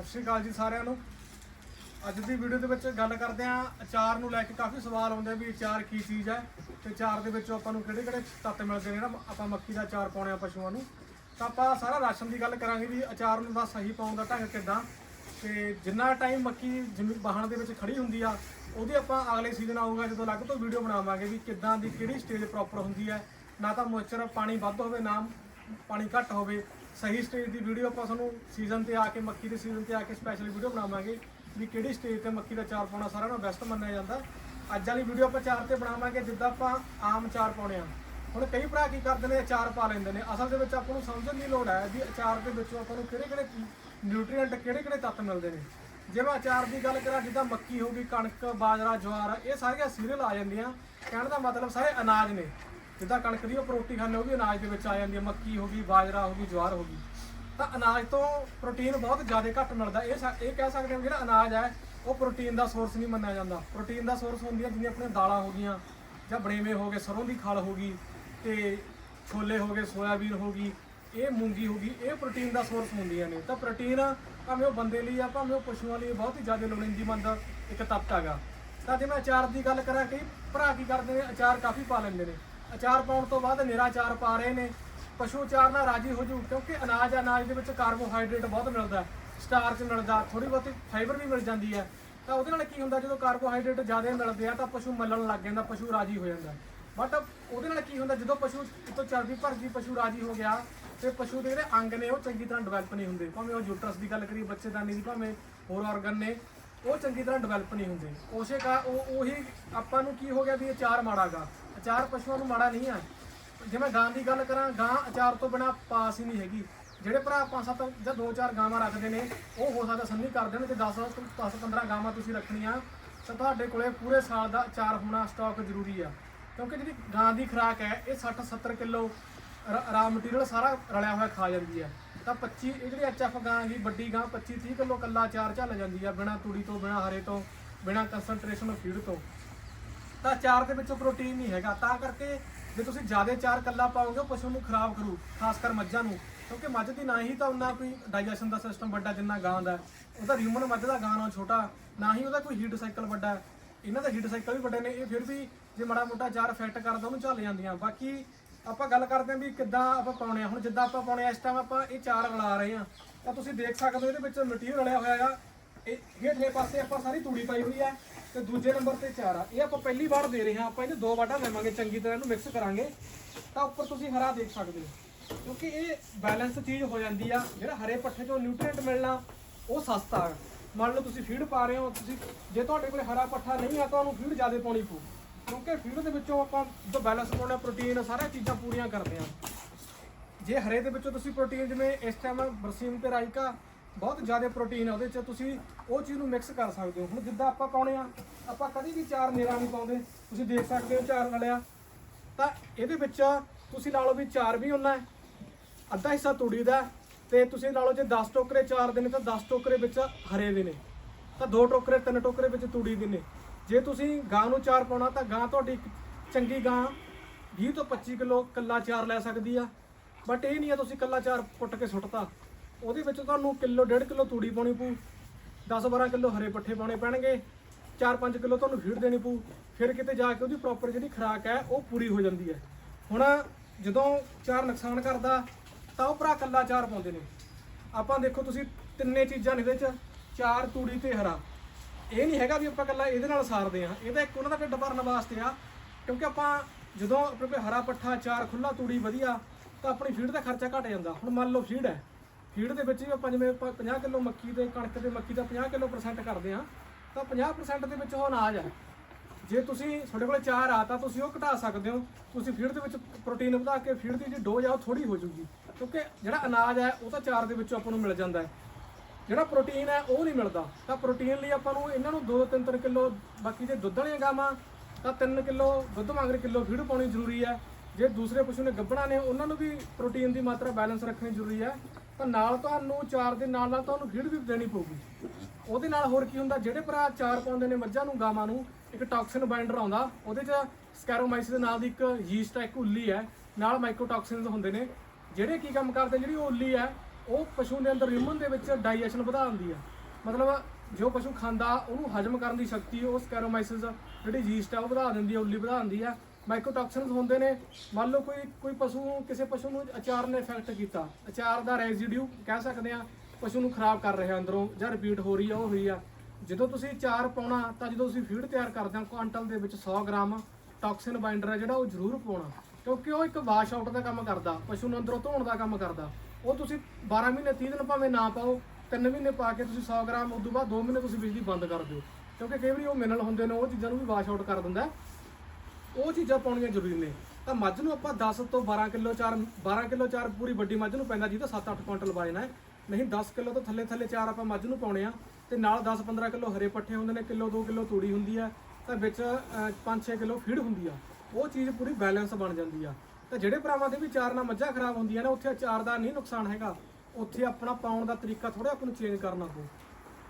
ਸਤਿ ਸ਼੍ਰੀ ਅਕਾਲ ਜੀ ਸਾਰਿਆਂ ਨੂੰ। ਅੱਜ ਦੀ ਵੀਡੀਓ ਦੇ ਵਿੱਚ ਗੱਲ ਕਰਦੇ ਆਂ ਅਚਾਰ ਨੂੰ ਲੈ ਕੇ। ਕਾਫੀ ਸਵਾਲ ਆਉਂਦੇ ਵੀ ਅਚਾਰ ਕੀ ਚੀਜ਼ ਹੈ ਤੇ ਅਚਾਰ ਦੇ ਵਿੱਚੋਂ ਆਪਾਂ ਨੂੰ ਕਿਹੜੇ ਕਿਹੜੇ ਤੱਤ ਮਿਲਦੇ ਨੇ ਜਿਹੜਾ ਆਪਾਂ ਮੱਕੀ ਦਾ ਅਚਾਰ ਪਾਉਣੇ ਆ ਪਸ਼ੂਆਂ ਨੂੰ। ਤਾਂ ਆਪਾਂ ਸਾਰਾ ਰਾਸ਼ਨ ਦੀ ਗੱਲ ਕਰਾਂਗੇ ਵੀ ਅਚਾਰ ਨੂੰ ਦਾ ਸਹੀ ਪਾਉਣ ਦਾ ਢੰਗ ਕਿੱਦਾਂ। ਤੇ ਜਿੰਨਾ ਟਾਈਮ ਮੱਕੀ ਜ਼ਮੀਨ ਬਾਹਣ ਦੇ ਵਿੱਚ ਖੜੀ ਹੁੰਦੀ ਆ, ਉਹਦੀ ਆਪਾਂ ਅਗਲੇ ਸੀਜ਼ਨ ਆਊਗਾ, ਜਦੋਂ ਅਲੱਗ ਤੋਂ ਵੀਡੀਓ ਬਣਾਵਾਂਗੇ ਵੀ ਕਿੱਦਾਂ ਦੀ ਕਿਹੜੀ ਸਟੇਜ ਪ੍ਰੋਪਰ ਹੁੰਦੀ ਹੈ। ਨਾ ਤਾਂ ਮੋਇਸਚਰ ਪਾਣੀ ਵੱਧ ਹੋਵੇ, ਨਾ ਪਾਣੀ ਘੱਟ ਹੋਵੇ। ਸਹੀ ਸਟੇਜ ਦੀ ਵੀਡੀਓ ਆਪਾਂ ਤੁਹਾਨੂੰ ਸੀਜ਼ਨ ਤੇ ਆ ਕੇ, ਮੱਕੀ ਦੇ ਸੀਜ਼ਨ ਤੇ ਆ ਕੇ ਸਪੈਸ਼ਲ ਵੀਡੀਓ ਬਣਾਵਾਂਗੇ ਵੀ ਕਿਹੜੀ ਸਟੇਜ ਤੇ ਮੱਕੀ ਦਾ ਚਾਰ ਪਾਉਣਾ ਸਾਰਿਆਂ ਨਾਲੋਂ ਬੈਸਟ ਮੰਨਿਆ ਜਾਂਦਾ। ਅੱਜ ਵਾਲੀ ਵੀਡੀਓ ਆਪਾਂ ਚਾਰ ਤੇ ਬਣਾਵਾਂਗੇ, ਜਿੱਦਾਂ ਆਪਾਂ ਆਮ ਚਾਰ ਪਾਉਣੇ ਆ। ਹੁਣ ਕਈ ਭਰਾ ਕੀ ਕਰਦੇ ਨੇ, ਅਚਾਰ ਪਾ ਲੈਂਦੇ ਨੇ। ਅਸਲ ਦੇ ਵਿੱਚ ਆਪਾਂ ਨੂੰ ਸਮਝਣ ਦੀ ਲੋੜ ਹੈ ਵੀ ਅਚਾਰ ਦੇ ਵਿੱਚੋਂ ਆਪਾਂ ਨੂੰ ਕਿਹੜੇ ਕਿਹੜੇ ਨਿਊਟ੍ਰੀਐਂਟ ਕਿਹੜੇ ਕਿਹੜੇ ਤੱਤ ਮਿਲਦੇ ਨੇ। ਜੇ ਮੈਂ ਅਚਾਰ ਦੀ ਗੱਲ ਕਰਾਂ, ਜਿੱਦਾਂ ਮੱਕੀ ਹੋ ਗਈ, ਕਣਕ, ਬਾਜਰਾ, ਜਵਾਰ, ਇਹ ਸਾਰੀਆਂ ਸੀਰੀਅਲ ਆ ਜਾਂਦੀਆਂ। ਕਹਿਣ ਦਾ ਮਤਲਬ ਸਾਰੇ ਅਨਾਜ ਨੇ। ਜਿੱਦਾਂ ਕਣਕ ਦੀ ਉਹ ਪ੍ਰੋਟੀ ਖਾਂਦੇ ਉਹ ਵੀ ਅਨਾਜ ਦੇ ਵਿੱਚ ਆ ਜਾਂਦੀ ਹੈ, ਮੱਕੀ ਹੋ ਗਈ, ਬਾਜਰਾ ਹੋ ਗਈ, ਜਵਾਰ ਹੋ ਗਈ। ਤਾਂ ਅਨਾਜ ਤੋਂ ਪ੍ਰੋਟੀਨ ਬਹੁਤ ਜ਼ਿਆਦਾ ਘੱਟ ਮਿਲਦਾ। ਇਹ ਸਾ- ਇਹ ਕਹਿ ਸਕਦੇ ਹਾਂ ਜਿਹੜਾ ਅਨਾਜ ਹੈ, ਉਹ ਪ੍ਰੋਟੀਨ ਦਾ ਸੋਰਸ ਨਹੀਂ ਮੰਨਿਆ ਜਾਂਦਾ। ਪ੍ਰੋਟੀਨ ਦਾ ਸੋਰਸ ਹੁੰਦੀਆਂ ਜਿਵੇਂ ਆਪਣੀਆਂ ਦਾਲਾਂ ਹੋ ਗਈਆਂ, ਜਾਂ ਬਣੇਵੇਂ ਹੋ ਗਏ, ਸਰੋਂ ਦੀ ਖਲ ਹੋ ਗਈ, ਤੇ ਛੋਲੇ ਹੋ ਗਏ, ਸੋਇਆਬੀਨ ਹੋ ਗਈ, ਇਹ ਮੂੰਗੀ ਹੋ ਗਈ, ਇਹ ਪ੍ਰੋਟੀਨ ਦਾ ਸੋਰਸ ਹੁੰਦੀਆਂ ਨੇ। ਤਾਂ ਪ੍ਰੋਟੀਨ ਭਾਵੇਂ ਉਹ ਬੰਦੇ ਲਈ ਆ, ਭਾਵੇਂ ਉਹ ਪਸ਼ੂਆਂ ਲਈ ਬਹੁਤ ਹੀ ਜ਼ਿਆਦਾ ਲੋੜੀਂਦੀਮੰਦ ਇੱਕ ਤੱਤ ਹੈਗਾ। ਤਾਂ ਜੇ ਮੈਂ ਅਚਾਰ ਦੀ ਗੱਲ ਕਰਾਂ ਕਈ ਭਰਾ ਕੀ ਕਰਦੇ ਨੇ? ਅਚਾਰ ਕਾਫੀ ਪਾ ਲੈਂਦੇ ਨੇ। ਅਚਾਰ ਪਾਉਣ ਤੋਂ ਬਾਅਦ ਨਿਰਾ ਅਚਾਰ ਪਾ ਰਹੇ ਨੇ। ਪਸ਼ੂ ਅਚਾਰ ਨਾਲ ਰਾਜੀ ਹੋ ਜੂ, ਕਿਉਂਕਿ ਅਨਾਜ ਅਨਾਜ ਦੇ ਵਿੱਚ ਕਾਰਬੋਹਾਈਡਰੇਟ ਬਹੁਤ ਮਿਲਦਾ ਸਟਾਰਚ ਮਿਲਦਾ ਥੋੜੀ ਬਹੁਤੀ ਫਾਈਬਰ ਵੀ ਮਿਲ ਜਾਂਦੀ ਹੈ। ਤਾਂ ਉਹਦੇ ਨਾਲ ਕੀ ਹੁੰਦਾ, ਜਦੋਂ ਕਾਰਬੋਹਾਈਡਰੇਟ ਜ਼ਿਆਦਾ ਮਿਲਦੇ ਆ ਤਾਂ ਪਸ਼ੂ ਮੱਲਣ ਲੱਗ ਜਾਂਦਾ, ਪਸ਼ੂ ਰਾਜੀ ਹੋ ਜਾਂਦਾ ਬਟ ਉਹਦੇ ਨਾਲ ਕੀ ਹੁੰਦਾ, ਜਦੋਂ ਪਸ਼ੂ ਇਤੋਂ ਚਰਬੀ ਭਰ ਗਈ ਪਸ਼ੂ ਰਾਜੀ ਹੋ ਗਿਆ, ਤੇ ਪਸ਼ੂ ਦੇ ਜਿਹੜੇ ਅੰਗ ਨੇ ਉਹ ਚੰਗੀ ਤਰ੍ਹਾਂ ਡਿਵੈਲਪ ਨਹੀਂ ਹੁੰਦੇ। ਭਾਵੇਂ ਉਹ ਯੂਟਰਸ ਦੀ ਗੱਲ ਕਰੀਏ, ਬੱਚੇਦਾਨੀ ਦੀ, ਭਾਵੇਂ ਹੋਰ ਆਰਗਨ ਨੇ ਉਹ ਚੰਗੀ ਤਰ੍ਹਾਂ ਡਿਵੈਲਪ ਨਹੀਂ ਹੁੰਦੇ। ਉਸੇ ਕਾ ਉਹ ਉਹੀ ਆਪਾਂ ਨੂੰ ਕੀ ਹੋ ਗਿਆ ਵੀ ਅਚਾਰ ਮਾੜਾਗਾ ਅਚਾਰ ਪਸ਼ੂਆਂ ਨੂੰ ਮਾੜਾ ਨਹੀਂ ਹੈ ਜਿਵੇਂ ਗਾਂ ਦੀ ਗੱਲ ਕਰਾਂ, ਗਾਂ ਅਚਾਰ ਤੋਂ ਬਿਨਾ ਪਾਸ ਹੀ ਨਹੀਂ ਹੈਗੀ। ਜਿਹੜੇ ਭਰਾ ਪੰਜ ਸੱਤ ਜਾਂ ਦੋ ਚਾਰ ਗਾਵਾਂ ਰੱਖਦੇ ਨੇ, ਉਹ ਹੋ ਸਕਦਾ ਸੰਨੀ ਕਰ ਦੇਣ ਤੇ 10 10 15 ਗਾਵਾਂ ਤੁਸੀਂ ਰੱਖਣੀਆਂ, ਤਾਂ ਤੁਹਾਡੇ ਕੋਲੇ ਪੂਰੇ ਸਾਲ ਦਾ ਅਚਾਰ ਹੋਣਾ ਸਟਾਕ ਜ਼ਰੂਰੀ ਆ। ਕਿਉਂਕਿ ਜਿਹੜੀ ਗਾਂ ਦੀ ਖੁਰਾਕ ਹੈ, ਇਹ 60 70 ਕਿਲੋ ਰਾ ਮਟੀਰੀਅਲ ਸਾਰਾ ਰਲਿਆ ਹੋਇਆ ਖਾ ਜਾਂਦੀ ਹੈ ਤਾਂ 25 ਇਹ ਜਿਹੜੀ ਐਚਐਫ ਗਾਂ ਦੀ ਵੱਡੀ ਗਾਂ 25 30 ਕਿਲੋ ਕੱਲਾ ਚਾਰ ਝੱਲ ਜਾਂਦੀ ਆ, ਬਿਨਾ ਤੂੜੀ ਤੋਂ, ਬਿਨਾ ਹਰੇ ਤੋਂ, ਬਿਨਾ ਕੰਸਨਟ੍ਰੇਸ਼ਨ ਫੀਡ ਤੋਂ। ਤਾਂ ਚਾਰ ਦੇ ਵਿੱਚੋਂ ਪ੍ਰੋਟੀਨ ਨਹੀਂ ਹੈਗਾ। ਤਾਂ ਕਰਕੇ ਜੇ ਤੁਸੀਂ ਜ਼ਿਆਦਾ ਚਾਰ ਕੱਲਾ ਪਾਓਗੇ, ਉਹ ਪਸ਼ੂ ਨੂੰ ਖਰਾਬ ਕਰੂ, ਖਾਸ ਕਰ ਮੱਝਾਂ ਨੂੰ। ਕਿਉਂਕਿ ਮੱਝ ਦੀ ਨਾ ਹੀ ਤਾਂ ਉਹਨਾਂ ਕੋਈ ਡਾਈਜੈਸ਼ਨ ਦਾ ਸਿਸਟਮ ਵੱਡਾ ਜਿੰਨਾ ਗਾਂ ਦਾ ਉਹਦਾ ਹਿਊਮਨ ਮੱਝ ਦਾ ਗਾਂ ਨਾਲੋਂ ਛੋਟਾ, ਨਾ ਹੀ ਉਹਦਾ ਕੋਈ ਹੀਟ ਸਾਈਕਲ ਵੱਡਾ ਇਹਨਾਂ ਦੇ ਹੀਟ ਸਾਈਕਲ ਵੀ ਵੱਡੇ ਨੇ। ਇਹ ਫਿਰ ਵੀ ਜੇ ਮਾੜਾ ਮੋਟਾ ਚਾਰ ਫਿੱਟ ਕਰਦਾ ਉਹਨੂੰ ਝੱਲ ਜਾਂਦੀਆਂ। ਬਾਕੀ ਆਪਾਂ ਗੱਲ ਕਰਦੇ ਹਾਂ ਵੀ ਕਿੱਦਾਂ ਆਪਾਂ ਪਾਉਣੇ ਆ। ਹੁਣ ਜਿੱਦਾਂ ਆਪਾਂ ਪਾਉਣੇ ਆ, ਇਸ ਟਾਈਮ ਆਪਾਂ ਇਹ ਚਾਰ ਰਲਾ ਰਹੇ ਆ ਤਾਂ ਤੁਸੀਂ ਦੇਖ ਸਕਦੇ ਹੋ ਇਹਦੇ ਵਿੱਚ ਮਟੀਰੀਅਲ ਰਲਿਆ ਹੋਇਆ ਆ ਇਹ ਹੇਠਲੇ ਪਾਸੇ ਆਪਾਂ ਸਾਰੀ ਤੂੜੀ ਪਾਈ ਹੋਈ ਹੈ ਤੇ ਦੂਜੇ ਨੰਬਰ ਤੇ ਚਾਰ ਆ। ਇਹ ਆਪਾਂ ਪਹਿਲੀ ਵਾਰ ਦੇ ਰਹੇ ਹਾਂ। ਆਪਾਂ ਇਹਨੇ ਦੋ ਵਾਟਾਂ ਲਵਾਂਗੇ ਚੰਗੀ ਤਰ੍ਹਾਂ ਇਹਨੂੰ ਮਿਕਸ ਕਰਾਂਗੇ। ਤਾਂ ਉੱਪਰ ਤੁਸੀਂ ਹਰਾ ਦੇਖ ਸਕਦੇ ਹੋ। ਕਿਉਂਕਿ ਇਹ ਬੈਲੈਂਸ ਚੀਜ਼ ਹੋ ਜਾਂਦੀ ਆ। ਜਿਹੜਾ ਹਰੇ ਪੱਠੇ ਚੋਂ ਨਿਊਟ੍ਰੀਐਂਟ ਮਿਲਣਾ, ਉਹ ਸਸਤਾ ਹੈ ਮੰਨ ਲਓ ਤੁਸੀਂ ਫੀਡ ਪਾ ਰਹੇ ਹੋ, ਤੁਸੀਂ ਜੇ ਤੁਹਾਡੇ ਕੋਲ ਹਰਾ ਪੱਠਾ ਨਹੀਂ ਆ, ਤਾਂ ਉਹਨੂੰ ਫੀਡ ਜ਼ਿਆਦਾ ਪਾਉਣੀ ਪਊ। ਕਿਉਂਕਿ ਫੀਡ ਦੇ ਵਿੱਚੋਂ ਆਪਾਂ ਜੋ ਬੈਲੈਂਸ ਪਾਉਣਾ ਪ੍ਰੋਟੀਨ ਸਾਰੀਆਂ ਚੀਜ਼ਾਂ ਪੂਰੀਆਂ ਕਰਦੇ ਆ ਜੇ ਹਰੇ ਦੇ ਵਿੱਚੋਂ ਤੁਸੀਂ ਪ੍ਰੋਟੀਨ ਜਿਵੇਂ ਇਸ ਟਾਈਮ ਬਰਸੀਮ ਤੇ ਰਾਈਕਾ ਬਹੁਤ ਜ਼ਿਆਦਾ ਪ੍ਰੋਟੀਨ ਆ ਉਹਦੇ ਚ ਤੁਸੀਂ ਉਹ ਚੀਜ਼ ਨੂੰ ਮਿਕਸ ਕਰ ਸਕਦੇ ਹੋ। ਹੁਣ ਜਿੱਦਾਂ ਆਪਾਂ ਪਾਉਣੇ ਆ ਆਪਾਂ ਕਦੀ ਵੀ ਚਾਰ ਨੇਰਾ ਨਹੀਂ ਪਾਉਂਦੇ। ਤੁਸੀਂ ਦੇਖ ਸਕਦੇ ਹੋ ਚਾਰ ਵਾਲਿਆ। ਤਾਂ ਇਹਦੇ ਵਿੱਚ ਤੁਸੀਂ ਲਾ ਲਓ ਵੀ ਚਾਰ ਵੀ ਉਹਨਾਂ ਹੈ ਅੱਧਾ ਹਿੱਸਾ ਤੂੜੀ ਦਾ ਹੈ, ਤੇ ਤੁਸੀਂ ਲਾ ਲਓ ਜੇ 10 ਟੋਕਰੇ ਚਾਰ ਦੇ ਨੇ ਤਾਂ 10 ਟੋਕਰੇ ਵਿੱਚ ਹਰੇ ਦੇ ਨੇ। ਤਾਂ ਦੋ ਟੋਕਰੇ ਤਿੰਨ ਟੋਕਰੇ ਵਿੱਚ ਤੂੜੀ ਦੇ ਨੇ। ਜੇ ਤੁਸੀਂ ਗਾਂ ਨੂੰ ਚਾਰ ਪਾਉਣਾ ਤਾਂ ਗਾਂ ਤੁਹਾਡੀ ਚੰਗੀ ਗਾਂ 20 ਤੋਂ 25 ਕਿਲੋ ਕੱਲਾ ਚਾਰ ਲੈ ਸਕਦੀ ਆ। ਬਟ ਇਹ ਨਹੀਂ ਆ ਤੁਸੀਂ ਕੱਲਾ ਚਾਰ ਪੁੱਟ ਕੇ ਸੁੱਟਤਾ। ਉਹਦੇ ਵਿੱਚ ਤੁਹਾਨੂੰ ਕਿਲੋ, ਡੇਢ ਕਿਲੋ ਤੂੜੀ ਪਾਉਣੀ ਪਊ। 10-12 ਕਿਲੋ ਹਰੇ ਪੱਠੇ ਪਾਉਣੇ ਪੈਣਗੇ। 4-5 ਕਿਲੋ ਤੁਹਾਨੂੰ ਫੀਡ ਦੇਣੀ ਪਊ। ਫਿਰ ਕਿਤੇ ਜਾ ਕੇ ਉਹਦੀ ਪ੍ਰੋਪਰ ਜਿਹੜੀ ਖੁਰਾਕ ਹੈ, ਉਹ ਪੂਰੀ ਹੋ ਜਾਂਦੀ ਹੈ। ਹੁਣ ਜਦੋਂ ਚਾਰ ਨੁਕਸਾਨ ਕਰਦਾ, ਤਾਂ ਉਹ ਭਰਾ ਕੱਲਾ ਚਾਰ ਪਾਉਂਦੇ ਨੇ। ਆਪਾਂ ਦੇਖੋ ਤੁਸੀਂ ਤਿੰਨੇ ਚੀਜ਼ਾਂ ਨੇ ਇਹਦੇ ਚ ਚਾਰ ਤੂੜੀ ਤੇ ਹਰਾ। ਇਹ ਨਹੀਂ ਹੈਗਾ ਵੀ ਆਪਾਂ ਕੱਲਾ ਇਹਦੇ ਨਾਲ ਸਾਰਦੇ ਆ ਇਹ ਤਾਂ ਇੱਕ ਉਹਨਾਂ ਦਾ ਢਿੱਡ ਭਰਨ ਵਾਸਤੇ ਆ। ਕਿਉਂਕਿ ਆਪਾਂ ਜਦੋਂ ਆਪਣੇ ਕੋਲ ਹਰਾ ਪੱਠਾ, ਚਾਰ ਖੁੱਲਾ ਤੂੜੀ ਵਧੀਆ, ਤਾਂ ਆਪਣੀ ਫੀਡ ਦਾ ਖਰਚਾ ਘਟ ਜਾਂਦਾ। ਹੁਣ ਮੰਨ ਲਓ ਫੀਡ ਹੈ। ਫੀਡ ਦੇ ਵਿੱਚ ਵੀ ਆਪਾਂ ਜਿਵੇਂ ਆਪਾਂ 50 ਕਿਲੋ ਮੱਕੀ ਦੇ, ਕਣਕ ਦੇ ਮੱਕੀ ਦਾ 50 ਕਿਲੋ ਪਰਸੈਂਟ ਕਰਦੇ ਆ ਤਾਂ 50% ਦੇ ਵਿੱਚ ਉਹ ਅਨਾਜ ਹੈ। ਜੇ ਤੁਸੀਂ ਤੁਹਾਡੇ ਕੋਲ ਚਾਰ ਆ, ਤਾਂ ਤੁਸੀਂ ਉਹ ਘਟਾ ਸਕਦੇ ਹੋ। ਤੁਸੀਂ ਫੀਡ ਦੇ ਵਿੱਚ ਪ੍ਰੋਟੀਨ ਵਧਾ ਕੇ ਫੀਡ ਦੀ ਜਿਹੜੀ ਡੋਜ਼ ਆ, ਉਹ ਥੋੜੀ ਹੋ ਜੂਗੀ ਕਿਉਂਕਿ ਜਿਹੜਾ ਅਨਾਜ ਹੈ, ਉਹ ਤਾਂ ਚਾਰ ਦੇ ਵਿੱਚੋਂ ਆਪਾਂ ਨੂੰ ਮਿਲ ਜਾਂਦਾ ਹੈ। ਜਿਹੜਾ ਪ੍ਰੋਟੀਨ ਹੈ, ਉਹ ਨਹੀਂ ਮਿਲਦਾ। ਤਾਂ ਪ੍ਰੋਟੀਨ ਲਈ ਆਪਾਂ ਨੂੰ ਇਹਨਾਂ ਨੂੰ 2-3 ਕਿਲੋ, ਬਾਕੀ ਜੇ ਦੁੱਧ ਵਾਲੀਆਂ ਗਾਵਾਂ, ਤਾਂ 3 ਕਿਲੋ ਦੁੱਧ ਮੰਗਰ ਕਿਲੋ ਫੀਡ ਪਾਉਣੀ ਜ਼ਰੂਰੀ ਹੈ। ਜੇ ਦੂਸਰੇ ਪਸ਼ੂ ਨੇ ਗੱਭਣਾ ਨੇ, ਉਹਨਾਂ ਨੂੰ ਵੀ ਪ੍ਰੋਟੀਨ ਦੀ ਮਾਤਰਾ ਬੈਲੈਂਸ ਰੱਖਣੀ ਜ਼ਰੂਰੀ ਹੈ। ਤਾਂ ਨਾਲ ਤੁਹਾਨੂੰ ਚਾਰ ਦੇ ਨਾਲ ਨਾਲ ਤੁਹਾਨੂੰ ਫੀਡ ਵੀ ਦੇਣੀ ਪਊਗੀ। ਉਹਦੇ ਨਾਲ ਹੋਰ ਕੀ ਹੁੰਦਾ, ਜਿਹੜੇ ਭਰਾ ਚਾਰ ਪਾਉਂਦੇ ਨੇ ਮੱਝਾਂ ਨੂੰ, ਗਾਵਾਂ ਨੂੰ, ਇੱਕ ਟਾਕਸਿਨ ਬਾਈਂਡਰ ਆਉਂਦਾ, ਉਹਦੇ 'ਚ ਸਕੈਰੋਮਾਈਸਿਸ ਦੇ ਨਾਲ ਦੀ ਇੱਕ ਯੀਸਟ ਹੈ, ਇੱਕ ਉੱਲੀ ਹੈ। ਨਾਲ ਮਾਈਕੋਟਾਕਸਿਨਸ ਹੁੰਦੇ ਨੇ। ਜਿਹੜੇ ਕੀ ਕੰਮ ਕਰਦੇ, ਜਿਹੜੀ ਉਹ ਉੱਲੀ ਹੈ ਉਹ ਪਸ਼ੂ ਦੇ ਅੰਦਰ ਰਿਮਨ ਦੇ ਵਿੱਚ ਡਾਈਜੈਸ਼ਨ ਵਧਾ ਦਿੰਦੀ ਆ। ਮਤਲਬ ਜੋ ਪਸ਼ੂ ਖਾਂਦਾ, ਉਹਨੂੰ ਹਜਮ ਕਰਨ ਦੀ ਸ਼ਕਤੀ, ਉਹ ਸਕੈਰੋਮਾਈਸਿਸ ਜਿਹੜੀ ਯੀਸਟ ਆ, ਉਹ ਵਧਾ ਦਿੰਦੀ ਆ, ਉੱਲੀ ਵਧਾ ਦਿੰਦੀ ਆ। ਮਾਈਕੋਟੌਕਸਿਨਸ ਹੁੰਦੇ ਨੇ। ਮੰਨ ਲਓ ਕੋਈ ਕੋਈ ਪਸ਼ੂ, ਕਿਸੇ ਪਸ਼ੂ ਨੂੰ ਅਚਾਰ ਨੇ ਇਫੈਕਟ ਕੀਤਾ। ਅਚਾਰ ਦਾ ਰੈਜ਼ੀਡਿਊ ਕਹਿ ਸਕਦੇ ਆ, ਪਸ਼ੂ ਨੂੰ ਖਰਾਬ ਕਰ ਰਿਹਾ ਅੰਦਰੋਂ, ਜਾਂ ਰਿਪੀਟ ਹੋ ਰਹੀ ਆ, ਉਹ ਹੋਈ ਆ। ਜਦੋਂ ਤੁਸੀਂ ਅਚਾਰ ਪਾਉਣਾ, ਤਾਂ ਜਦੋਂ ਤੁਸੀਂ ਫੀਡ ਤਿਆਰ ਕਰਦੇ ਹੋ ਕੁਆਂਟਲ ਦੇ ਵਿੱਚ 100 ਗ੍ਰਾਮ ਟੌਕਸਿਨ ਬਾਈਂਡਰ ਹੈ ਜਿਹੜਾ, ਉਹ ਜ਼ਰੂਰ ਪਾਉਣਾ। ਕਿਉਂਕਿ ਉਹ ਇੱਕ ਵਾਸ਼ ਆਊਟ ਦਾ ਕੰਮ ਕਰਦਾ, ਪਸ਼ੂ ਨੂੰ ਅੰਦਰੋਂ ਧੋਣ ਦਾ ਕੰਮ ਕਰਦਾ। ਉਹ ਤੁਸੀਂ 12 ਮਹੀਨੇ 30 ਦਿਨ ਭਾਵੇਂ ਨਾ ਪਾਓ 3 ਮਹੀਨੇ ਪਾ ਕੇ ਤੁਸੀਂ 100 ਗ੍ਰਾਮ, ਉਦੋਂ ਬਾਅਦ 2 ਮਹੀਨੇ ਤੁਸੀਂ ਬਿਜਲੀ ਬੰਦ ਕਰ ਦਿਓ। ਕਿਉਂਕਿ ਕਈ ਵਾਰੀ ਉਹ ਮਿਨਰਲ ਹੁੰਦੇ ਨੇ, ਉਹ ਚੀਜ਼ਾਂ ਨੂੰ ਵੀ ਵਾਸ਼ ਆਊਟ ਕਰ ਦਿੰਦਾ। ਉਹ ਚੀਜ਼ਾਂ ਪਾਉਣੀਆਂ ਜ਼ਰੂਰੀ ਨੇ। ਤਾਂ ਮੱਝ ਨੂੰ ਆਪਾਂ 10 ਤੋਂ 12 ਕਿਲੋ ਚਾਰ 12 ਕਿਲੋ ਚਾਰ ਪੂਰੀ ਵੱਡੀ ਮੱਝ ਨੂੰ ਪੈਂਦਾ, ਜਿਹਦਾ 7-8 ਕੁਇੰਟਲ ਵਾਜਣਾ ਹੈ। ਨਹੀਂ 10 ਕਿਲੋ ਤੋਂ ਥੱਲੇ ਥੱਲੇ ਚਾਰ ਆਪਾਂ ਮੱਝ ਨੂੰ ਪਾਉਣੇ ਆ। ਤੇ ਨਾਲ 10-15 ਕਿਲੋ ਹਰੇ ਪੱਠੇ ਹੁੰਦੇ ਨੇ, ਕਿਲੋ 2 ਕਿਲੋ ਤੂੜੀ ਹੁੰਦੀ ਆ ਤਾਂ ਵਿੱਚ 5-6 ਕਿਲੋ ਫੀਡ ਹੁੰਦੀ ਆ। ਉਹ ਚੀਜ਼ ਪੂਰੀ ਬੈਲੈਂਸ ਬਣ ਜਾਂਦੀ ਆ। ਤਾਂ ਜਿਹੜੇ ਭਰਾਵਾਂ ਦੇ ਵੀ ਚਾਰ ਨਾਲ ਮੱਝਾਂ ਖਰਾਬ ਹੁੰਦੀਆਂ ਨੇ, ਉੱਥੇ ਅਚਾਰ ਦਾ ਨਹੀਂ ਨੁਕਸਾਨ ਹੈਗਾ। ਉੱਥੇ ਆਪਣਾ ਪਾਉਣ ਦਾ ਤਰੀਕਾ ਥੋੜਾ ਆਪਾਂ ਨੂੰ ਚੇਂਜ ਕਰਨਾ ਪਊ।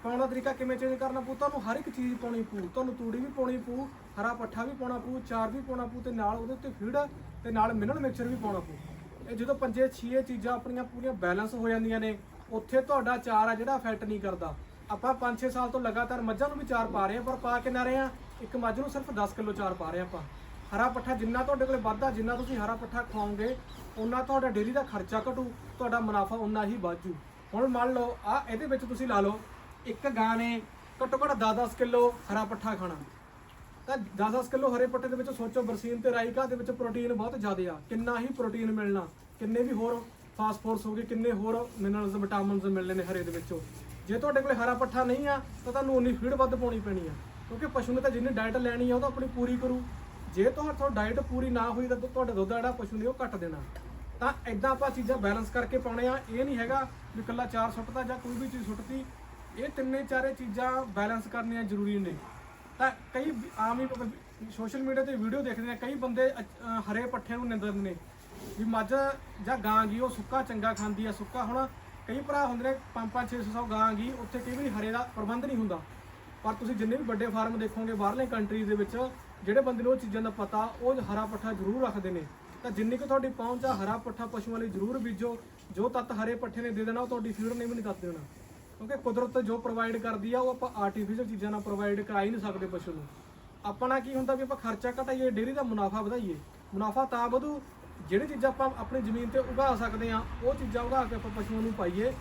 ਪਾਉਣ ਦਾ ਤਰੀਕਾ ਕਿਵੇਂ ਚੇਂਜ ਕਰਨਾ ਪਊ? ਤੁਹਾਨੂੰ ਹਰ ਇੱਕ ਚੀਜ਼ ਪਾਉਣੀ ਪਊ। ਤੁਹਾਨੂੰ ਤੂੜੀ ਵੀ ਪਾਉਣੀ ਪਊ, ਹਰਾ ਪੱਠਾ ਵੀ ਪਾਉਣਾ ਪਊ ਚਾਰ ਵੀ ਪਾਉਣਾ ਪਊ ਤੇ ਨਾਲ ਉਹਦੇ ਉੱਤੇ ਫੀਡ ਤੇ ਨਾਲ ਮਿਨਰਲ ਮਿਕਸਚਰ ਵੀ ਪਾਉਣਾ ਪਊ। ਇਹ ਜਦੋਂ ਪੰਜੇ ਛੇ ਚੀਜ਼ਾਂ ਆਪਣੀਆਂ ਪੂਰੀਆਂ ਬੈਲੈਂਸ ਹੋ ਜਾਂਦੀਆਂ ਨੇ, ਉੱਥੇ ਤੁਹਾਡਾ ਚਾਰ ਆ ਜਿਹੜਾ ਇਫੈਕਟ ਨਹੀਂ ਕਰਦਾ। ਆਪਾਂ 5-6 ਸਾਲ ਤੋਂ ਲਗਾਤਾਰ ਮੱਝਾਂ ਨੂੰ ਵੀ ਚਾਰ ਪਾ ਰਹੇ ਆ ਪਰ ਪਾ ਕੇ ਨਾ ਰਹੇ ਆ ਇੱਕ ਮੱਝ ਨੂੰ ਸਿਰਫ 10 ਕਿਲੋ ਚਾਰ ਪਾ ਰਹੇ ਆਪਾਂ। ਹਰਾ ਪੱਠਾ ਜਿੰਨਾ ਤੁਹਾਡੇ ਕੋਲੇ ਵੱਧਦਾ, ਜਿੰਨਾ ਤੁਸੀਂ ਹਰਾ ਪੱਠਾ ਖਵਾਓਗੇ ਉਹਨਾਂ ਤੁਹਾਡਾ ਡੇਲੀ ਦਾ ਖਰਚਾ ਘਟੂ, ਤੁਹਾਡਾ ਮੁਨਾਫਾ ਉਨਾ ਹੀ ਵਾਧੂ ਹੁਣ ਮੰਨ ਲਓ, ਆ ਇਹਦੇ ਵਿੱਚ ਤੁਸੀਂ ਲਾ ਲਓ, ਇੱਕ ਗਾਂ ਨੇ ਘੱਟੋ ਘੱਟ 10-10 ਕਿਲੋ ਹਰਾ ਪੱਠਾ ਖਾਣਾ। ਤਾਂ 10-10 ਕਿਲੋ ਹਰੇ ਪੱਠੇ ਦੇ ਵਿੱਚ ਸੋਚੋ, ਬਰਸੀਨ ਤੇ ਰਾਈਕਾ ਦੇ ਵਿੱਚ ਪ੍ਰੋਟੀਨ ਬਹੁਤ ਜ਼ਿਆਦਾ ਆ। ਕਿੰਨਾ ਹੀ ਪ੍ਰੋਟੀਨ ਮਿਲਣਾ, ਕਿੰਨੇ ਵੀ ਹੋਰ ਫਾਸਫੋਰਸ ਹੋਗੇ, ਕਿੰਨੇ ਹੋਰ ਮਿਨਰਲਸ, ਵਿਟਾਮਿਨਸ ਮਿਲਣੇ ਨੇ ਹਰੇ ਦੇ ਵਿੱਚੋਂ। ਜੇ ਤੁਹਾਡੇ ਕੋਲ ਹਰਾ ਪੱਠਾ ਨਹੀਂ ਆ, ਤਾਂ ਤੁਹਾਨੂੰ ਉਨੀ ਫੀਡ ਵੱਧ ਪਾਉਣੀ ਪੈਣੀ ਆ। ਕਿਉਂਕਿ ਪਸ਼ੂ ਨੇ ਤਾਂ ਜਿੰਨੀ ਡਾਈਟ ਲੈਣੀ ਆ, ਉਹ ਤਾਂ ਆਪਣੀ ਪੂਰੀ ਕਰੂ। ਜੇ ਤੁਹਾਡੀ ਡਾਈਟ ਪੂਰੀ ਨਾ ਹੋਈ ਤਾਂ ਤੁਹਾਡੇ ਦੁੱਧ ਦਾ ਜਿਹੜਾ ਪਸ਼ੂ ਨੇ ਉਹ ਘਟ ਦੇਣਾ। ਤਾਂ ਐਦਾਂ ਆਪਾਂ ਚੀਜ਼ਾਂ ਬੈਲੈਂਸ ਕਰਕੇ ਪਾਉਣੇ ਆ। ਇਹ ਨਹੀਂ ਹੈਗਾ ਵੀ ਇਕੱਲਾ ਚਾਰ ਸੁੱਟਦਾ ਜਾਂ ਕੋਈ ਵੀ ਚੀਜ਼ ਸੁੱਟਤੀ। ਇਹ ਤਿੰਨੇ ਚਾਰੇ ਚੀਜ਼ਾਂ ਬੈਲੈਂਸ ਕਰਨੀਆਂ ਜ਼ਰੂਰੀ ਨੇ। ਤਾਂ ਕਈ ਆਮ ਹੀ ਸੋਸ਼ਲ ਮੀਡੀਆ ਤੇ ਵੀਡੀਓ ਦੇਖਦੇ ਨੇ, ਕਈ ਬੰਦੇ ਅ- ਹਰੇ ਪੱਠਿਆਂ ਨੂੰ ਨਿੰਦਦੇ ਨੇ। ਵੀ ਮੱਝ ਜਾਂ ਗਾਂ ਗੀ ਉਹ ਸੁੱਕਾ ਚੰਗਾ ਖਾਂਦੀ ਆ, ਸੁੱਕਾ ਹੁਣ ਕਈ ਭਰਾ ਹੁੰਦੇ ਨੇ 5-5 600 ਗਾਂ ਗੀ ਉੱਥੇ ਕਈ ਵਾਰੀ ਹਰੇ ਦਾ ਪ੍ਰਬੰਧ ਨਹੀਂ ਹੁੰਦਾ। ਪਰ ਤੁਸੀਂ ਜਿੰਨੇ ਵੀ ਵੱਡੇ ਫਾਰਮ ਦੇਖੋਗੇ ਬਾਹਰਲੇ ਕੰਟਰੀਜ਼ ਦੇ ਵਿੱਚ ਜਿਹੜੇ ਬੰਦੇ ਨੂੰ ਉਹ ਚੀਜ਼ਾਂ ਦਾ ਪਤਾ, ਉਹ ਹਰਾ ਪੱਠਾ ਜ਼ਰੂਰ ਰੱਖਦੇ ਨੇ। ਤਾਂ ਜਿੰਨੀ ਕੁ ਤੁਹਾਡੀ ਪਹੁੰਚ ਆ, ਹਰਾ ਪੱਠਾ ਪਸ਼ੂਆਂ ਲਈ ਜ਼ਰੂਰ ਬੀਜੋ। ਜੋ ਤੱਤ ਹਰੇ ਪੱਠੇ ਨੇ ਦੇ ਦੇਣਾ, ਉਹ ਤੁਹਾਡੀ ਫੀਡ ਨੇ ਵੀ ਨਹੀਂ ਦੱਸ ਦੇਣਾ। ਕਿਉਂਕਿ ਕੁਦਰਤ ਜੋ ਪ੍ਰੋਵਾਈਡ ਕਰਦੀ ਆ, ਉਹ ਆਪਾਂ ਆਰਟੀਫੀਸ਼ੀਅਲ ਚੀਜ਼ਾਂ ਨਾਲ ਪ੍ਰੋਵਾਈਡ ਕਰਾ ਹੀ ਨਹੀਂ ਸਕਦੇ ਪਸ਼ੂ ਨੂੰ। ਆਪਣਾ ਕੀ ਹੁੰਦਾ ਵੀ ਆਪਾਂ ਖਰਚਾ ਘਟਾਈਏ ਡੇਰੀ ਦਾ ਮੁਨਾਫਾ ਵਧਾਈਏ। ਮੁਨਾਫਾ ਤਾਂ ਵਧੂ, ਜਿਹੜੀ ਚੀਜ਼ਾਂ ਆਪਾਂ ਆਪਣੀ ਜ਼ਮੀਨ ਤੇ ਉਗਾ ਸਕਦੇ ਆ, ਉਹ ਚੀਜ਼ਾਂ ਉਗਾ ਕੇ ਆਪਾਂ ਪਸ਼ੂਆਂ ਨੂੰ ਪਾਈਏ।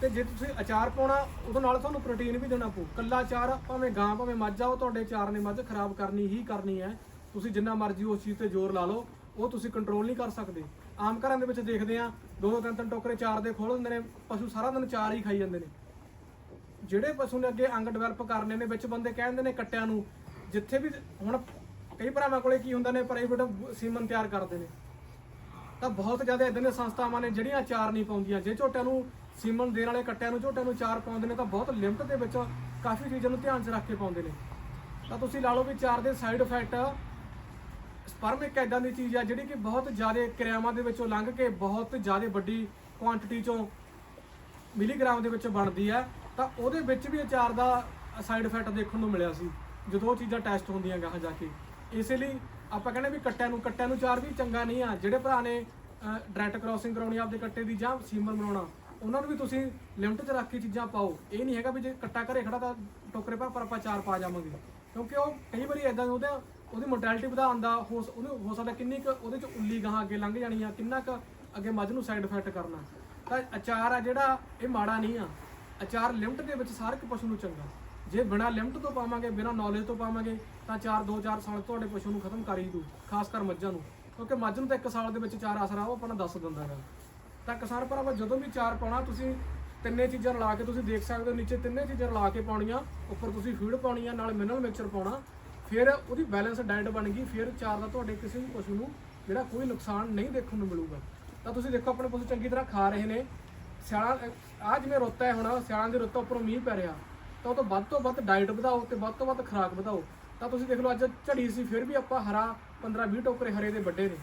ਤੇ ਜੇ ਤੁਸੀਂ ਅਚਾਰ ਪਾਉਣਾ, ਉਹਦੇ ਨਾਲ ਤੁਹਾਨੂੰ ਪ੍ਰੋਟੀਨ ਵੀ ਦੇਣਾ ਪਊ। ਕੱਲਾ ਅਚਾਰ, ਭਾਵੇਂ ਗਾਂ, ਭਾਵੇਂ ਮੱਝ ਆ, ਉਹ ਤੁਹਾਡੇ ਅਚਾਰ ਨੇ ਮੱਝ ਖਰਾਬ ਕਰਨੀ ਹੀ ਕਰਨੀ ਹੈ। ਤੁਸੀਂ ਜਿੰਨਾ ਮਰਜ਼ੀ ਉਸ ਚੀਜ਼ ਤੇ ਜ਼ੋਰ ਲਾ ਲਓ, ਉਹ ਤੁਸੀਂ ਕੰਟਰੋਲ ਨਹੀਂ ਕਰ ਸਕਦੇ। ਆਮ ਘਰਾਂ ਦੇ ਵਿੱਚ ਦੇਖਦੇ ਆ ਦੋ ਦੋ ਤਿੰਨ ਤਿੰਨ ਟੋਕਰੇ ਚਾਰ ਦੇ ਖੋਲ ਹੁੰਦੇ ਨੇ, ਪਸ਼ੂ ਸਾਰਾ ਦਿਨ ਚਾਰ ਹੀ ਖਾਈ ਜਾਂਦੇ ਨੇ। ਜਿਹੜੇ ਪਸ਼ੂ ਨੇ ਅੱਗੇ ਅੰਗ ਡਿਵੈਲਪ ਕਰਨੇ ਨੇ, ਵਿੱਚ ਬੰਦੇ ਕਹਿੰਦੇ ਨੇ ਕੱਟਿਆਂ ਨੂੰ, ਜਿੱਥੇ ਵੀ ਹੁਣ ਕਈ ਭਰਾਵਾਂ ਕੋਲੇ ਕੀ ਹੁੰਦਾ ਨੇ ਪ੍ਰਾਈਵੇਟ ਸੀਮਨ ਤਿਆਰ ਕਰਦੇ ਨੇ। ਤਾਂ ਬਹੁਤ ਜ਼ਿਆਦਾ ਇਦਾਂ ਦੀਆਂ ਸੰਸਥਾਵਾਂ ਨੇ ਜਿਹੜੀਆਂ ਚਾਰ ਨਹੀਂ ਪਾਉਂਦੀਆਂ। ਜੇ ਝੋਟਿਆਂ ਨੂੰ ਸੀਮਨ ਦੇਣ ਵਾਲੇ ਕੱਟਿਆਂ ਨੂੰ, ਝੋਟਿਆਂ ਨੂੰ ਚਾਰ ਪਾਉਂਦੇ ਨੇ ਤਾਂ ਬਹੁਤ ਲਿਮਟ ਦੇ ਵਿੱਚ ਕਾਫੀ ਚੀਜ਼ਾਂ ਨੂੰ ਧਿਆਨ 'ਚ ਰੱਖ ਕੇ ਪਾਉਂਦੇ ਨੇ। ਤਾਂ ਤੁਸੀਂ ਲਾ ਲਓ ਵੀ ਚਾਰ ਦੇ ਸਾਈਡ ਇਫੈਕਟ ਸਪਰਮ ਇੱਕ ਐਦਾਂ ਦੀ ਚੀਜ਼ ਆ ਜਿਹੜੀ ਕਿ ਬਹੁਤ ਜ਼ਿਆਦਾ ਕਿਰਿਆਵਾਂ ਦੇ ਵਿੱਚੋਂ ਲੰਘ ਕੇ ਬਹੁਤ ਜ਼ਿਆਦਾ ਵੱਡੀ ਕੁਆਂਟੀਟੀ ਚੋਂ ਮਿਲੀਗ੍ਰਾਮ ਦੇ ਵਿੱਚ ਬਣਦੀ ਹੈ ਤਾਂ ਉਹਦੇ ਵਿੱਚ ਵੀ ਅਚਾਰ ਦਾ ਸਾਈਡ ਇਫੈਕਟ ਦੇਖਣ ਨੂੰ ਮਿਲਿਆ ਸੀ, ਜਦੋਂ ਉਹ ਚੀਜ਼ਾਂ ਟੈਸਟ ਹੁੰਦੀਆਂ ਗਾਹਾਂ ਜਾ ਕੇ। ਇਸੇ ਲਈ ਆਪਾਂ ਕਹਿੰਦੇ ਵੀ ਕੱਟਿਆਂ ਨੂੰ ਕੱਟਿਆਂ ਨੂੰ ਚਾਰ ਵੀ ਚੰਗਾ ਨਹੀਂ ਆ। ਜਿਹੜੇ ਭਰਾ ਨੇ ਡਾਇਰੈਕਟ ਕ੍ਰਾਸਿੰਗ ਕਰਾਉਣੀ ਆਪਦੇ ਕੱਟੇ ਦੀ ਜਾਂ ਸੀਮਨ ਬਣਾਉਣਾ ਉਹਨਾਂ ਨੂੰ ਵੀ ਤੁਸੀਂ ਲਿਮਟ 'ਚ ਰੱਖ ਕੇ ਚੀਜ਼ਾਂ ਪਾਓ। ਇਹ ਨਹੀਂ ਹੈਗਾ ਵੀ ਜੇ ਕੱਟਾ ਘਰੇ ਖੜਾ ਤਾਂ ਟੋਕਰੇ ਭਰ ਪਰ ਆਪਾਂ ਚਾਰ ਪਾ ਜਾਵਾਂਗੇ। ਕਿਉਂਕਿ ਉਹ ਕਈ ਵਾਰੀ ਇਦਾਂ ਉਹਦੇ, ਉਹਦੀ ਮੋਰਟੈਲਿਟੀ ਵਧਾਉਣ ਦਾ ਹੋ ਸ- ਉਹਨੂੰ ਹੋ ਸਕਦਾ ਕਿੰਨੀ ਕੁ ਉਹਦੇ 'ਚ ਉੱਲੀ ਗਾਹਾਂ ਅੱਗੇ ਲੰਘ ਜਾਣੀ ਆ, ਕਿੰਨਾ ਕੁ ਅੱਗੇ ਮੱਝ ਨੂੰ ਸਾਈਡ ਇਫੈਕਟ ਕਰਨਾ। ਤਾਂ ਅਚਾਰ ਆ ਜਿਹੜਾ, ਇਹ ਮਾੜਾ ਨਹੀਂ ਆ। ਅਚਾਰ ਲਿਮਟ ਦੇ ਵਿੱਚ ਹਰ ਇੱਕ ਪਸ਼ੂ ਨੂੰ ਚੰਗਾ। ਜੇ ਬਿਨਾ ਲਿਮਟ ਤੋਂ ਪਾਵਾਂਗੇ, ਬਿਨਾ ਨੌਲੇਜ ਤੋਂ ਪਾਵਾਂਗੇ, ਤਾਂ ਚਾਰ, ਦੋ, ਚਾਰ ਸਾਲ ਤੁਹਾਡੇ ਪਸ਼ੂ ਨੂੰ ਖਤਮ ਕਰ ਹੀ ਦੂ ਖਾਸ ਕਰ ਮੱਝਾਂ ਨੂੰ। ਕਿਉਂਕਿ ਮੱਝ ਨੂੰ ਤਾਂ ਇੱਕ ਸਾਲ ਦੇ ਵਿੱਚ ਚਾਰ ਆਸਰਾ ਉਹ ਆਪਣਾ ਦੱਸ ਦਿੰਦਾ ਹੈ ਤਾਂ ਕਿਸਾਨ ਭਰਾਵਾ, ਜਦੋਂ ਵੀ ਚਾਰ ਪਾਉਣਾ, ਤੁਸੀਂ ਤਿੰਨੇ ਚੀਜ਼ਾਂ ਰਲਾ ਕੇ ਤੁਸੀਂ ਦੇਖ ਸਕਦੇ ਹੋ, ਨੀਚੇ ਤਿੰਨੇ ਚੀਜ਼ਾਂ ਰਲਾ ਕੇ ਪਾਉਣੀਆਂ, ਉੱਪਰ ਤੁਸੀਂ ਫੀਡ ਪਾਉਣੀ ਆ ਨਾਲ ਮਿਨਰਲ ਮਿਕਸਚਰ ਪਾਉਣਾ, ਫਿਰ ਉਹਦੀ ਬੈਲੈਂਸ ਡਾਈਟ ਬਣ ਗਈ, ਫਿਰ ਚਾਰ ਦਾ ਤੁਹਾਡੇ ਕਿਸੇ ਵੀ ਪਸ਼ੂ ਨੂੰ ਜਿਹੜਾ ਕੋਈ ਨੁਕਸਾਨ ਨਹੀਂ ਦੇਖਣ ਨੂੰ ਮਿਲੂਗਾ। ਤਾਂ ਤੁਸੀਂ ਦੇਖੋ, ਆਪਣੇ ਪਸ਼ੂ ਚੰਗੀ ਤਰ੍ਹਾਂ ਖਾ ਰਹੇ ਨੇ, ਸਿਆਲਾਂ ਆ ਜਿਵੇਂ ਰੁੱਤ ਹੈ ਹੁਣ, ਸਿਆਲਾਂ ਦੀ ਰੁੱਤ ਉੱਪਰੋਂ ਮੀਂਹ ਪੈ ਰਿਹਾ, ਤਾਂ ਉਹ ਤੋਂ ਵੱਧ ਤੋਂ ਵੱਧ ਡਾਈਟ ਵਧਾਓ ਤੇ ਵੱਧ ਤੋਂ ਵੱਧ ਖੁਰਾਕ ਵਧਾਓ। ਤਾਂ ਤੁਸੀਂ ਦੇਖ ਲਓ, ਅੱਜ ਝੜੀ ਸੀ, ਫਿਰ ਵੀ ਆਪਾਂ ਹਰਾ 15 20 ਟੋਕਰੇ ਹਰੇ ਦੇ ਵੱਡੇ ਨੇ।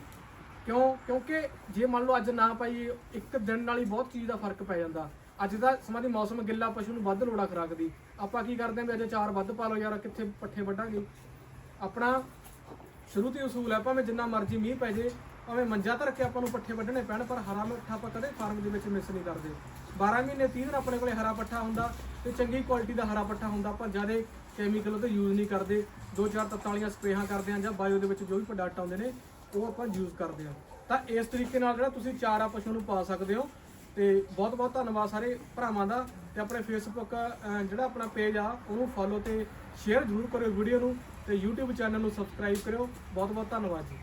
ਕਿਉਂ? ਕਿਉਂਕਿ ਜੇ ਮੰਨ ਲਓ ਅੱਜ ਨਾ ਪਾਈਏ ਇੱਕ ਦਿਨ ਨਾਲ ਹੀ ਬਹੁਤ ਚੀਜ਼ ਦਾ ਫ਼ਰਕ ਪੈ ਜਾਂਦਾ। ਅੱਜ ਦਾ ਸਮਾਂ ਦੀ ਮੌਸਮ ਗਿੱਲਾ, ਪਸ਼ੂ ਨੂੰ ਵੱਧ ਲੋੜਾ ਖੁਰਾਕ ਦੀ। ਆਪਾਂ ਕੀ ਕਰਦੇ ਆਂ ਵੀ ਅੱਜ ਚਾਰ ਵੱਧ ਪਾ ਲਓ ਯਾਰ ਕਿੱਥੇ ਪੱਠੇ ਵੱਢਾਂਗੇ? ਆਪਣਾ ਸ਼ੁਰੂ ਤੋਂ ਹੀ ਉਸੂਲ ਹੈ, ਭਾਵੇਂ ਜਿੰਨਾ ਮਰਜ਼ੀ ਮੀਂਹ ਪੈ ਜੇ, ਭਾਵੇਂ ਮੰਜਾ ਧਰ ਕੇ ਆਪਾਂ ਨੂੰ ਪੱਠੇ ਵੱਢਣੇ ਪੈਣ, ਪਰ ਹਰਾ ਮਿੱਠਾ ਆਪਾਂ ਕਦੇ ਫਾਰਮ ਦੇ ਵਿੱਚ ਮਿਸ ਨਹੀਂ ਕਰਦੇ। 12 ਮਹੀਨੇ 30 ਦਿਨ ਆਪਣੇ ਕੋਲੇ ਹਰਾ ਪੱਠਾ ਹੁੰਦਾ ਤੇ ਚੰਗੀ ਕੁਆਲਿਟੀ ਦਾ ਹਰਾ ਪੱਠਾ ਹੁੰਦਾ, ਆਪਾਂ ਜ਼ਿਆਦਾ ਕੈਮੀਕਲ ਉਹਤੇ ਯੂਜ਼ ਨਹੀਂ ਕਰਦੇ। ਦੋ ਚਾਰ ਤੱਤਾਂ ਵਾਲੀਆਂ ਸਪਰੇਹਾਂ ਕਰਦੇ ਆ ਜਾਂ ਬਾਇਓ ਦੇ ਵਿੱਚ ਜੋ ਵੀ ਪ੍ਰੋਡਕਟ ਆਉਂਦੇ ਨੇ ਉਹ ਆਪਾਂ ਯੂਜ਼ ਕਰਦੇ ਹਾਂ। ਤਾਂ ਇਸ ਤਰੀਕੇ ਨਾਲ ਜਿਹੜਾ ਤੁਸੀਂ ਚਾਰਾ ਪਸ਼ੂ ਨੂੰ ਪਾ ਸਕਦੇ ਹੋ ਤੇ ਬਹੁਤ ਬਹੁਤ ਧੰਨਵਾਦ ਸਾਰੇ ਭਰਾਵਾਂ ਦਾ ਤੇ ਆਪਣੇ ਫੇਸਬੁੱਕ ਜਿਹੜਾ ਆਪਣਾ ਪੇਜ ਆ, ਉਹਨੂੰ ਫੋਲੋ ਤੇ ਸ਼ੇਅਰ ਜ਼ਰੂਰ ਕਰਿਓ ਵੀਡੀਓ ਨੂੰ ਤੇ YouTube ਚੈਨਲ ਨੂੰ ਸਬਸਕ੍ਰਾਈਬ ਕਰਿਓ। ਬਹੁਤ ਬਹੁਤ ਧੰਨਵਾਦ ਜੀ।